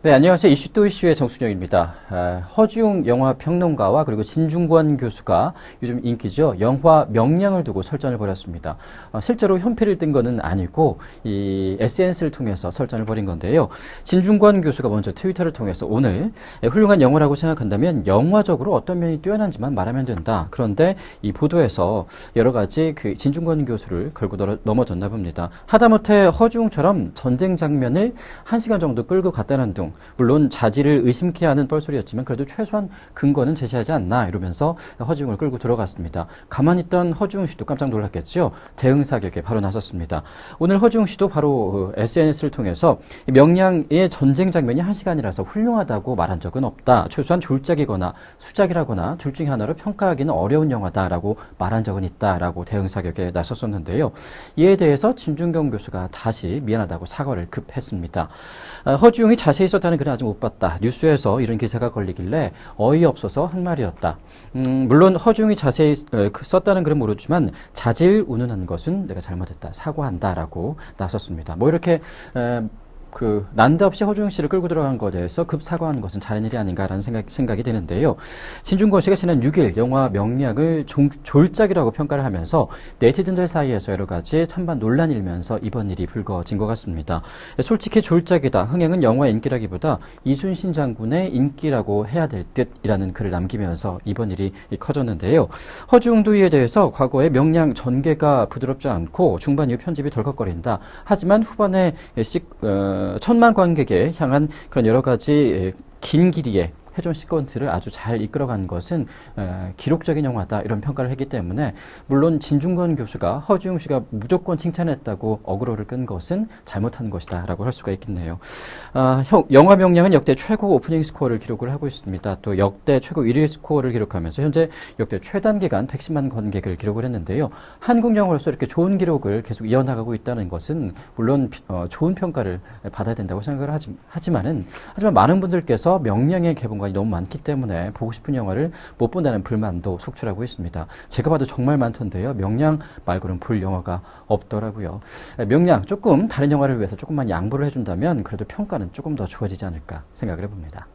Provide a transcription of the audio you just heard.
네, 안녕하세요. 이슈 또 이슈의 정수경입니다. 아, 허지웅 영화 평론가와 그리고 진중권 교수가 요즘 인기죠. 영화 명량을 두고 설전을 벌였습니다. 아, 실제로 현피를 뜬 거는 아니고 이 SNS를 통해서 설전을 벌인 건데요. 진중권 교수가 먼저 트위터를 통해서 오늘 예, 훌륭한 영화라고 생각한다면 영화적으로 어떤 면이 뛰어난지만 말하면 된다. 그런데 이 보도에서 여러 가지 그 진중권 교수를 걸고 넘어- 넘어졌나 봅니다. 하다못해 허지웅처럼 전쟁 장면을 한 시간 정도 끌고 갔다는 등 물론 자질을 의심케 하는 뻘소리였지만 그래도 최소한 근거는 제시하지 않나 이러면서 허지웅을 끌고 들어갔습니다. 가만히 있던 허지웅 씨도 깜짝 놀랐겠죠. 대응 사격에 바로 나섰습니다. 오늘 허지웅 씨도 바로 SNS를 통해서 이 명량의 전쟁 장면이 한 시간이라서 훌륭하다고 말한 적은 없다. 최소한 졸작이거나 수작이라거나 둘 중에 하나로 평가하기는 어려운 영화다라고 말한 적은 있다라고 대응 사격에 나섰었는데요. 이에 대해서 진중경 교수가 다시 미안하다고 사과를 급했습니다. 아, 허지웅이 자세히 썼다는 글은 아직 못 봤다. 뉴스에서 이런 기사가 걸리길래 어이없어서 한 말이었다. 음, 물론 허지웅이 자세히 어, 그 썼다는 글은 모르지만 자질 운운한 것은 내가 잘못했다. 사과한다 라고 나섰습니다. 뭐 이렇게 에, 그 난데없이 허주영 씨를 끌고 들어간 것에 대해서 급 사과하는 것은 잘한 일이 아닌가라는 생각, 생각이 드는데요. 신중권 씨가 지난 6일 영화 명략을 종- 졸작이라고 평가를 하면서 네티즌들 사이에서 여러 가지 찬반 논란이 일면서 이번 일이 불거진 것 같습니다. 솔직히 졸작이다. 흥행은 영화 인기라기보다 이순신 장군의 인기라고 해야 될 듯이라는 글을 남기면서 이번 일이 커졌는데요. 허주웅도 이에 대해서 과거에 명량 전개가 부드럽지 않고 중반 이후 편집이 덜컥거린다. 하지만 후반에 시- 어, 천만 관객에 향한 그런 여러 가지 긴 길이의 회전 시퀀스를 아주 잘 이끌어간 것은 에, 기록적인 영화다 이런 평가를 했기 때문에 물론 진중권 교수가 허지웅 씨가 무조건 칭찬했다고 어그로를 끈 것은 잘못한 것이다라고 할 수가 있겠네요. 아, 형- 영화 명량은 역대 최고 오프닝 스코어를 기록을 하고 있습니다. 또 역대 최고 1위 스코어를 기록하면서 현재 역대 최단 기간 110만 관객을 기록을 했는데요. 한국 영화로서 이렇게 좋은 기록을 계속 이어나가고 있다는 것은 물론 비- 어, 좋은 평가를 받아야 된다고 생각을 하지, 하지만은 하지만 많은 분들께서 명량의 개봉 관이 너무 많기 때문에 보고 싶은 영화를 못 본다는 불만도 속출하고 있습니다. 제가 봐도 정말 많던데요. 명량 말고는 볼 영화가 없더라고요. 에, 명량 조금 다른 영화를 위해서 조금만 양보를 해준다면 그래도 평가는 조금 더 좋아지지 않을까 생각을 해봅니다.